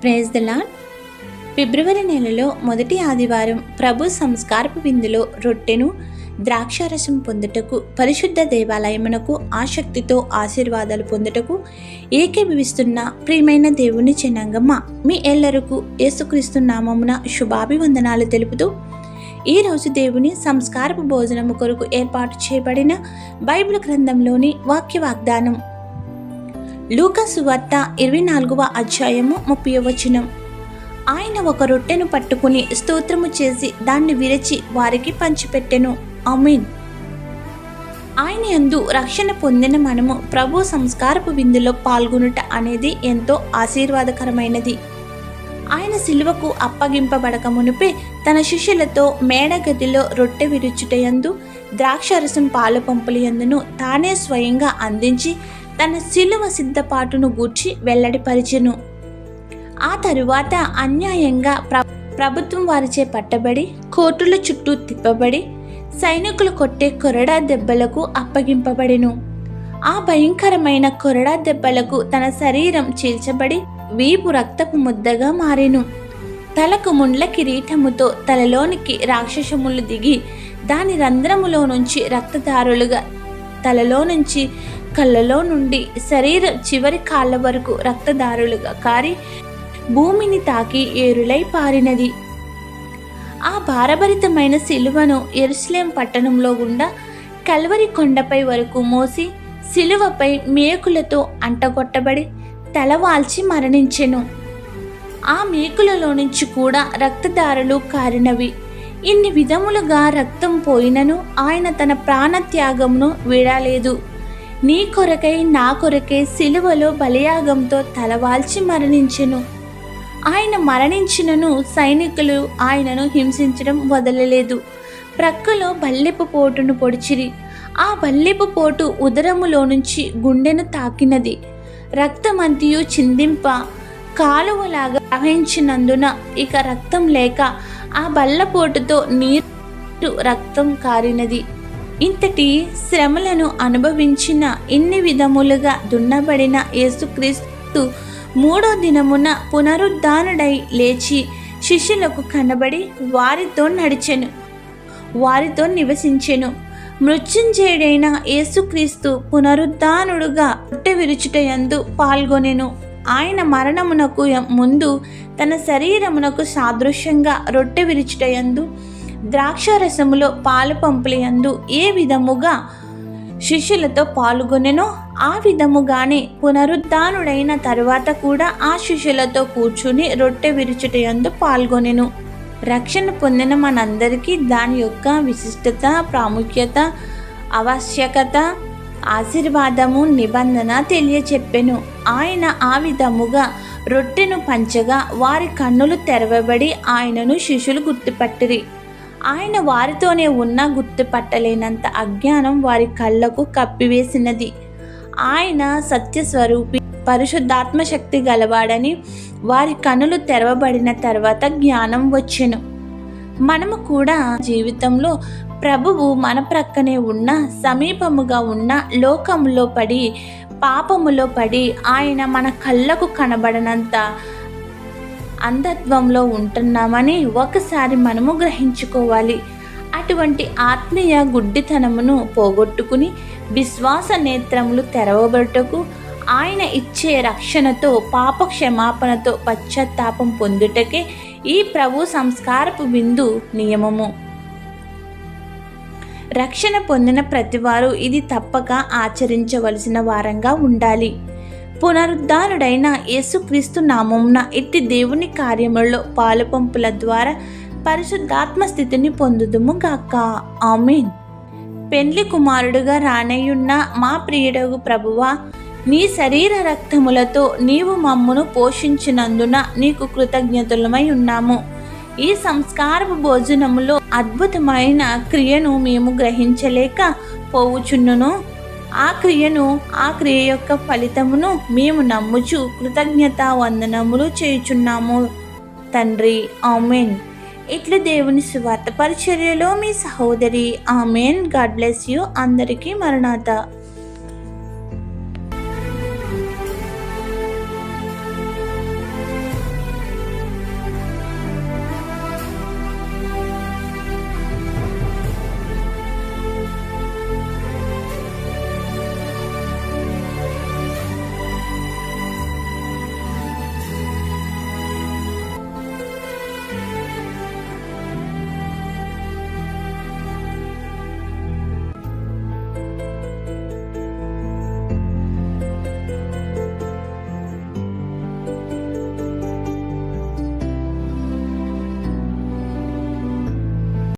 Praise the lord ఫిబ్రవరి నెలలో మొదటి ఆదివారం ప్రభు సంస్కారపు విందులో రొట్టెను ద్రాక్షారసం పొందుటకు పరిశుద్ధ దేవాలయమునకు ఆసక్తితో ఆశీర్వాదాలు పొందుటకు ఏకీభవిస్తున్న ప్రియమైన దేవుని చిన్నంగమ్మ మీ ఎల్లరకు యేసుక్రీస్తు నామమున శుభాభివందనాలు తెలుపుతూ ఈరోజు దేవుని సంస్కారపు భోజనము కొరకు ఏర్పాటు చేయబడిన బైబిల్ గ్రంథంలోని వాక్య వాగ్దానం లూకస్ వార్త ఇరవై నాలుగవ అధ్యాయము ముప్పై వచనం. ఆయన ఒక రొట్టెను పట్టుకుని స్తోత్రము చేసి దాన్ని విరచి వారికి పంచిపెట్టెను. అమీన్ ఆయన యందు రక్షణ పొందిన మనము ప్రభు సంస్కారపు విందులో పాల్గొనుట అనేది ఎంతో ఆశీర్వాదకరమైనది. ఆయన సిలువకు అప్పగింపబడక మునిపే తన శిష్యులతో మేడగదిలో రొట్టె విరుచుటయందు ద్రాక్షరసం పాలు పంపులయందును తానే స్వయంగా అందించి తన శిలువ సిద్ధపాటును గూర్చి వెల్లడిపరిచెను. ఆ తరువాత అన్యాయంగా ప్ర ప్రభుత్వం వారిచే పట్టబడి కోర్టుల చుట్టూ తిప్పబడి సైనికులు కొట్టే కొరడా దెబ్బలకు అప్పగింపబడెను. ఆ భయంకరమైన కొరడా దెబ్బలకు తన శరీరం చీల్చబడి వీపు రక్తపు ముద్దగా మారెను. తలకు ముండ్ల కిరీటముతో తలలోనికి రాక్షసములు దిగి దాని రంధ్రములో నుంచి రక్తదారులుగా తలలో నుంచి కళ్ళలో నుండి శరీర చివరి కాళ్ళ వరకు రక్తదారులుగా కారి భూమిని తాకి ఏరులై పారినది. ఆ భారభరితమైన సిలువను ఎరుసలేం పట్టణంలో గుండా కల్వరి కొండపై వరకు మోసి సిలువపై మేకులతో అంటగొట్టబడి తలవాల్చి మరణించెను. ఆ మేకులలో నుంచి కూడా రక్తదారులు కారినవి. ఇన్ని విధములుగా రక్తం పోయినను ఆయన తన ప్రాణత్యాగమును వీడలేదు. నీ కొరకై నా కొరకై సిలువలో బలియాగంతో తలవాల్చి మరణించెను. ఆయన మరణించినను సైనికులు ఆయనను హింసించడం వదలలేదు. ప్రక్కలో బల్లెపు పోటును పొడిచిరి. ఆ బల్లెపు పోటు ఉదరములో నుంచి గుండెను తాకినది. రక్తమంతియు చిందింప కాలువలాగా ప్రవహించినందున ఇక రక్తం లేక ఆ బల్లపోటుతో నీరు రక్తం కారినది. ఇంతటి శ్రమలను అనుభవించిన ఇన్ని విధములుగా దున్నబడిన యేసుక్రీస్తు మూడో దినమున పునరుద్ధానుడై లేచి శిష్యులకు కనబడి వారితో నడిచెను వారితో నివసించెను. మృత్యుంజయుడైన యేసుక్రీస్తు పునరుద్ధానుడుగా పుట్టె విరుచుటయందు పాల్గొనెను. ఆయన మరణమునకు ముందు తన శరీరమునకు సాదృశ్యంగా రొట్టె విరుచుటయందు ద్రాక్షారసములో పాలు పంపులయందు ఏ విధముగా శిష్యులతో పాల్గొనెనో ఆ విధముగానే పునరుద్ధానుడైన తరువాత కూడా ఆ శిష్యులతో కూర్చుని రొట్టె విరుచుటయందు పాల్గొనెను. రక్షణ పొందిన మనందరికీ దాని యొక్క విశిష్టత ప్రాముఖ్యత ఆవశ్యకత ఆశీర్వాదము నిబంధన తెలియచెప్పెను. ఆయన ఆ విధముగా రొట్టెను పంచగా వారి కన్నులు తెరవబడి ఆయనను శిష్యులు గుర్తుపట్టిరి. ఆయన వారితోనే ఉన్న గుర్తుపట్టలేనంత అజ్ఞానం వారి కళ్ళకు కప్పివేసినది. ఆయన సత్యస్వరూపి పరిశుద్ధాత్మ శక్తి గలవాడని వారి కనులు తెరవబడిన తర్వాత జ్ఞానం వచ్చెను. మనము కూడా జీవితంలో ప్రభువు మన ప్రక్కనే ఉన్న సమీపముగా ఉన్న లోకములో పడి పాపములో పడి ఆయన మన కళ్ళకు కనబడనంత అంధత్వంలో ఉంటున్నామని ఒకసారి మనము గ్రహించుకోవాలి. అటువంటి ఆత్మీయ గుడ్డితనమును పోగొట్టుకుని విశ్వాస నేత్రములు తెరవబడుటకు ఆయన ఇచ్చే రక్షణతో పాప క్షమాపణతో పశ్చాత్తాపం పొందుటకే ఈ ప్రభు సంస్కారపు విందు నియమము. రక్షణ పొందిన ప్రతివారు ఇది తప్పక ఆచరించవలసిన వారంగా ఉండాలి. పునరుద్ధారుడైన యేసుక్రీస్తు నామమున ఇట్టి దేవుని కార్యములలో పాలుపంపుల ద్వారా పరిశుద్ధాత్మ స్థితిని పొందుదుము గాక. ఆమెన్. పెండ్లి కుమారుడుగా రానయ్యున్న మా ప్రియుడగు ప్రభువా నీ శరీర రక్తములతో నీవు మమ్మును పోషించినందున నీకు కృతజ్ఞతలమై ఉన్నాము. ఈ సంస్కారపు భోజనములో అద్భుతమైన క్రియను మేము గ్రహించలేక పోవుచున్నును. ఆ క్రియను ఆ క్రియ యొక్క ఫలితమును మేము నమ్ముచు కృతజ్ఞత వందనములు చేయుచున్నాము. తండ్రి ఆమెన్. ఇట్లు దేవుని స్వార్థ పరిచర్యలో మీ సహోదరి ఆమెన్. God bless you. అందరికీ మరణాత.